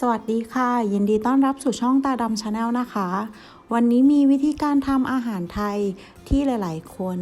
สวัสดีค่ะ ยินดีต้อนรับสู่ช่องตาดำชาแนลนะคะ วันนี้มีวิธีการทำอาหารไทยที่หลาย ๆ คน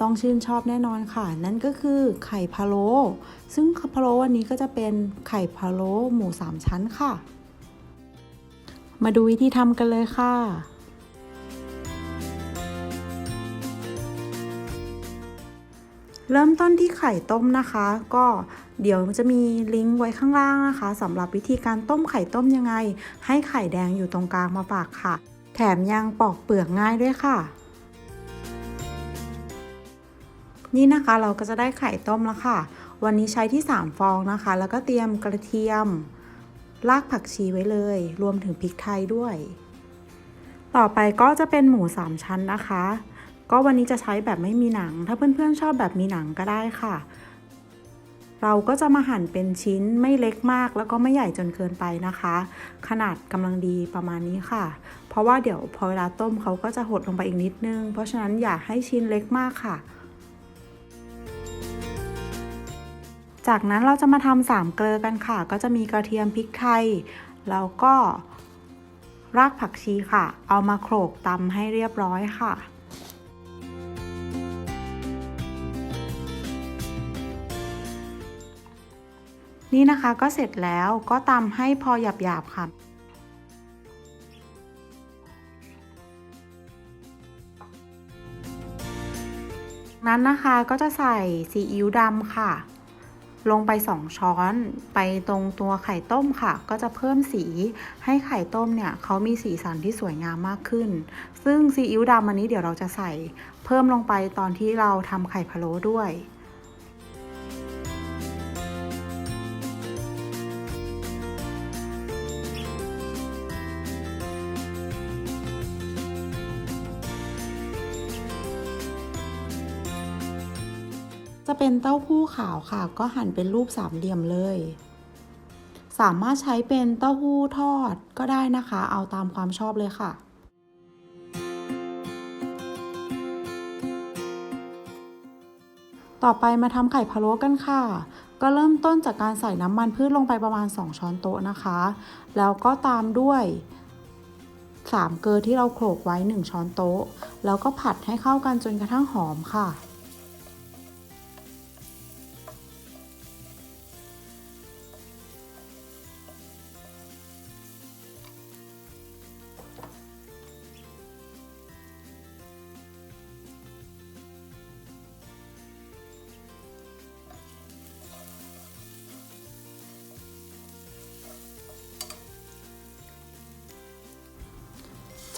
ต้องชื่นชอบแน่นอนค่ะ นั่นก็คือไข่พะโล้ซึ่งพะโล้วันนี้ก็จะเป็นไข่พะโล้หมูสามชั้นค่ะ มาดูวิธีทำกันเลยค่ะ เริ่มต้นที่ไข่ต้มนะคะ ก็เดี๋ยวจะมีลิงก์ไว้ข้างล่างนะคะสำหรับวิธีการต้มไข่ต้มยังไง ให้ไข่แดงอยู่ตรงกลางมาฝากค่ะ แถมยังปอกเปลือกง่ายด้วยค่ะ นี่นะคะเราก็จะได้ไข่ต้มแล้วค่ะ วันนี้ใช้ที่ 3 ฟองนะคะ แล้วก็เตรียมกระเทียม รากผักชีไว้เลย รวมถึงพริกไทยด้วย ต่อไปก็จะเป็นหมู 3 ชั้นนะคะ ก็วันนี้จะใช้แบบไม่มีหนัง ถ้าเพื่อนๆชอบแบบมีหนังก็ได้ค่ะ เราก็จะมาหั่นเป็นชิ้นไม่เล็กมากแล้วก็ไม่ใหญ่จนเกินไปนะคะ ขนาดกำลังดีประมาณนี้ค่ะ เพราะว่าเดี๋ยวพอเวลาต้มเขาก็จะหดลงไปอีกนิดนึง เพราะฉะนั้นอย่าให้ชิ้นเล็กมากค่ะจากนั้นเราจะมาทำสามเกลือกันค่ะ ก็จะมีกระเทียมพริกไทย แล้วก็รากผักชีค่ะ เอามาโขลกตำให้เรียบร้อยค่ะ นี่นะคะก็เสร็จแล้วก็ตำให้พอหยาบๆค่ะนั้นนะคะก็จะใส่ซีอิ๊วดำค่ะ ลงไป 2 ช้อนไปตรงตัวไข่ต้มค่ะ ก็จะเพิ่มสีให้ไข่ต้มเนี่ยเขามีสีสันที่สวยงามมากขึ้น ซึ่งซีอิ๊วดำอันนี้เดี๋ยวเราจะใส่เพิ่มลงไปตอนที่เราทำไข่พะโล้ด้วย จะเป็นเต้าหู้ขาวค่ะ ก็หั่นเป็นรูปสามเหลี่ยมเลย สามารถใช้เป็นเต้าหู้ทอดก็ได้นะคะ เอาตามความชอบเลยค่ะ ต่อไปมาทำไข่พะโล้กันค่ะ ก็เริ่มต้นจากการใส่น้ำมันพืชลงไปประมาณ 2 ช้อนโต๊ะนะคะ แล้วก็ตามด้วย3เกลือที่เราโขลกไว้ 1 ช้อนโต๊ะ แล้วก็ผัดให้เข้ากันจนกระทั่งหอมค่ะ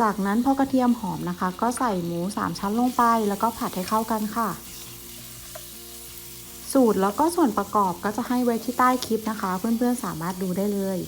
จากนั้นพอกระเทียมหอมนะคะ ก็ใส่หมู 3 ชั้นลงไป แล้วก็ผัดให้เข้ากันค่ะ สูตรแล้วก็ส่วนประกอบก็จะให้ไว้ที่ใต้คลิปนะคะ เพื่อนๆสามารถดูได้เลย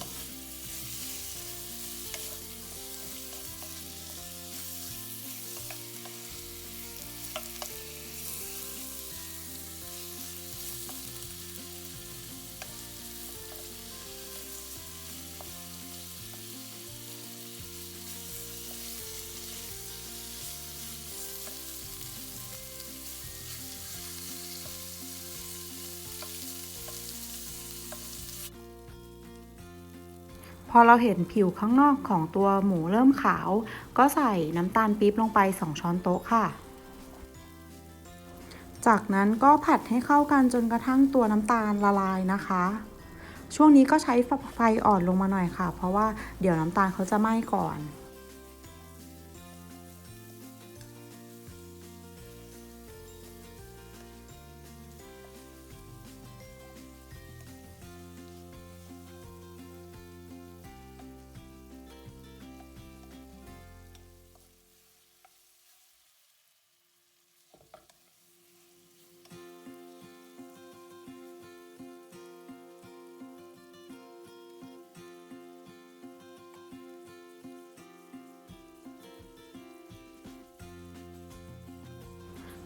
พอเราเห็นผิวข้างนอกของตัวหมูเริ่มขาว ก็ใส่น้ำตาลปี๊บลงไป 2 ช้อนโต๊ะค่ะ จากนั้นก็ผัดให้เข้ากันจนกระทั่งตัวน้ำตาลละลายนะคะ ช่วงนี้ก็ใช้ไฟอ่อนลงมาหน่อยค่ะ เพราะว่าเดี๋ยวน้ำตาลเขาจะไหม้ก่อน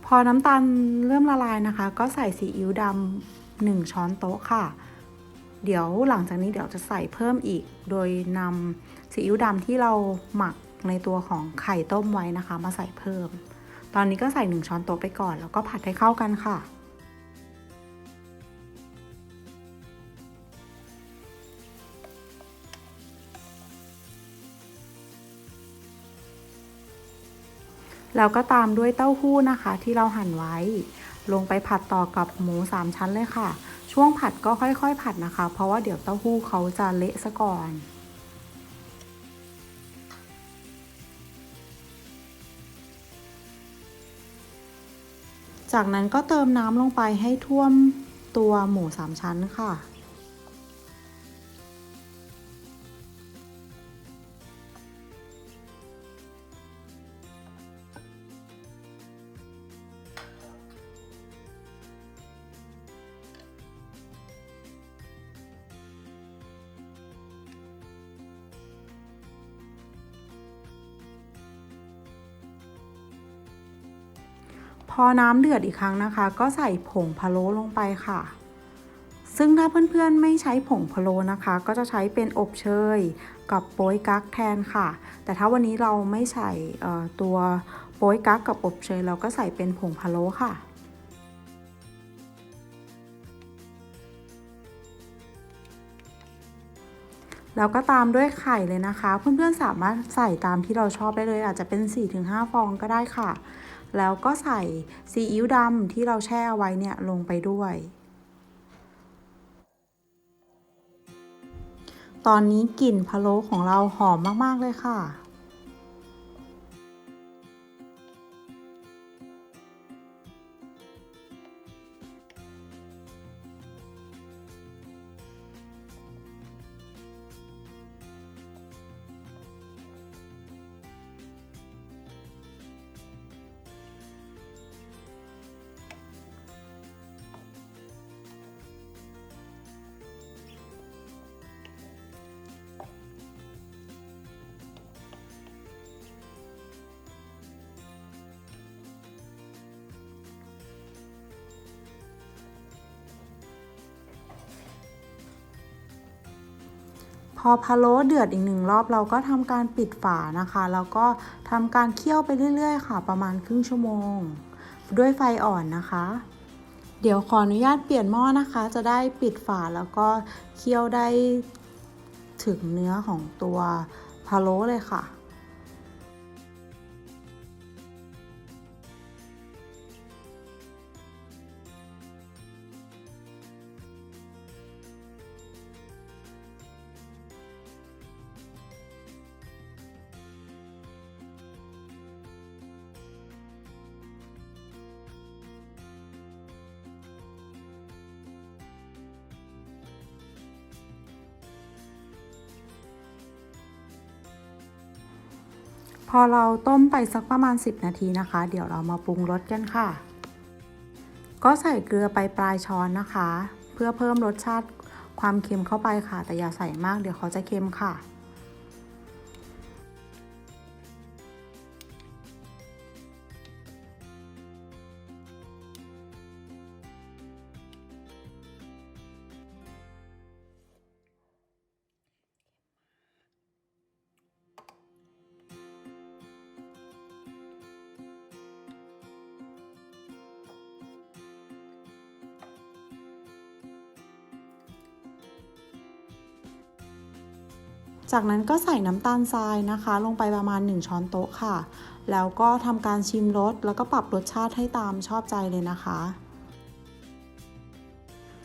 พอน้ำตาลเริ่มละลายนะคะ ก็ใส่ซีอิ๊วดำหนึ่งช้อนโต๊ะค่ะ เดี๋ยวหลังจากนี้เดี๋ยวจะใส่เพิ่มอีก โดยนำซีอิ๊วดำที่เราหมักในตัวของไข่ต้มไว้นะคะ มาใส่เพิ่ม ตอนนี้ก็ใส่หนึ่งช้อนโต๊ะไปก่อน แล้วก็ผัดให้เข้ากันค่ะ แล้วก็ตามด้วยเต้าหู้นะคะ ที่เราหั่นไว้ ลงไปผัดต่อกับหมูสามชั้นเลยค่ะ ช่วงผัดก็ค่อยๆ ผัดนะคะ เพราะว่าเดี๋ยวเต้าหู้เขาจะเละซะก่อนจากนั้นก็เติมน้ำลงไปให้ท่วมตัวหมูสามชั้นค่ะ พอน้ำเดือดอีกครั้งนะคะ ก็ใส่ผงพะโล้ลงไปค่ะ ซึ่งถ้าเพื่อนๆไม่ใช้ผงพะโล้นะคะ ก็จะใช้เป็นอบเชยกับโป๊ยกั๊กแทนค่ะ แต่ถ้าวันนี้เราไม่ใส่ตัวโป๊ยกั๊กกับอบเชยเราก็ใส่เป็นผงพะโล้ค่ะแล้วก็ตามด้วยไข่เลยนะคะ เพื่อนๆสามารถใส่ตามที่เราชอบได้เลย อาจจะเป็น 4-5 ฟองก็ได้ค่ะ แล้วก็ใส่ซีอิ๊วดำที่เราแช่เอาไว้เนี่ยลงไปด้วย ตอนนี้กลิ่นพะโล้ของเราหอมมาก ๆ เลยค่ะ พอพะโล้เดือดอีกหนึ่งรอบเราก็ทำการปิดฝานะคะ แล้วก็ทำการเคี่ยวไปเรื่อยๆ ค่ะ ประมาณครึ่งชั่วโมง ด้วยไฟอ่อนนะคะ เดี๋ยวขออนุญาตเปลี่ยนหม้อนะคะ จะได้ปิดฝาแล้วก็เคี่ยวได้ถึงเนื้อของตัวพะโล้เลยค่ะ พอเราต้มไปสักประมาณ 10 นาทีนะคะ เดี๋ยวเรามาปรุงรสกันค่ะ ก็ใส่เกลือไปปลายช้อนนะคะ เพื่อเพิ่มรสชาติความเค็มเข้าไปค่ะ แต่อย่าใส่มากเดี๋ยวเขาจะเค็มค่ะ จากนั้นก็ใส่น้ำตาลทรายนะคะ ลงไปประมาณ 1 ช้อนโต๊ะค่ะ แล้วก็ทำการชิมรสแล้วก็ปรับรสชาติให้ตามชอบใจเลยนะคะ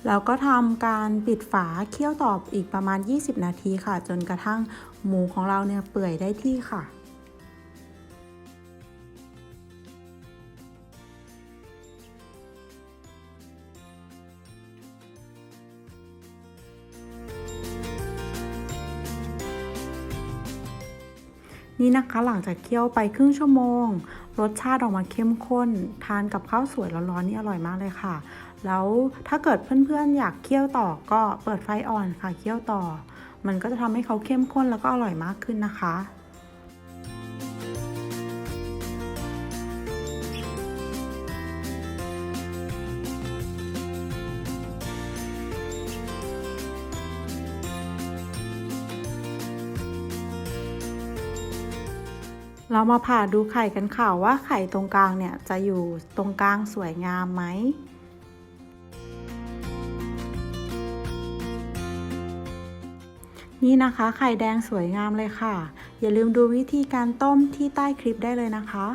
แล้วก็ทำการปิดฝาเคี่ยวต่ออีกประมาณ 20 นาทีค่ะ จนกระทั่งหมูของเราเนี่ยเปื่อยได้ที่ค่ะ นี่นะคะหลังจากเคี่ยวไปครึ่งชั่วโมง รสชาติออกมาเข้มข้น ทานกับข้าวสวยร้อนๆนี่อร่อยมากเลยค่ะ แล้วถ้าเกิดเพื่อนๆอยากเคี่ยวต่อก็เปิดไฟอ่อนค่ะเคี่ยวต่อ มันก็จะทำให้เขาเข้มข้นแล้วก็อร่อยมากขึ้นนะคะ เรามาผ่าดูไข่กันค่ะ ว่าไข่ตรงกลางเนี่ยจะอยู่ตรงกลางสวยงามไหม นี่นะคะ ไข่แดงสวยงามเลยค่ะ อย่าลืมดูวิธีการต้มที่ใต้คลิปได้เลยนะคะ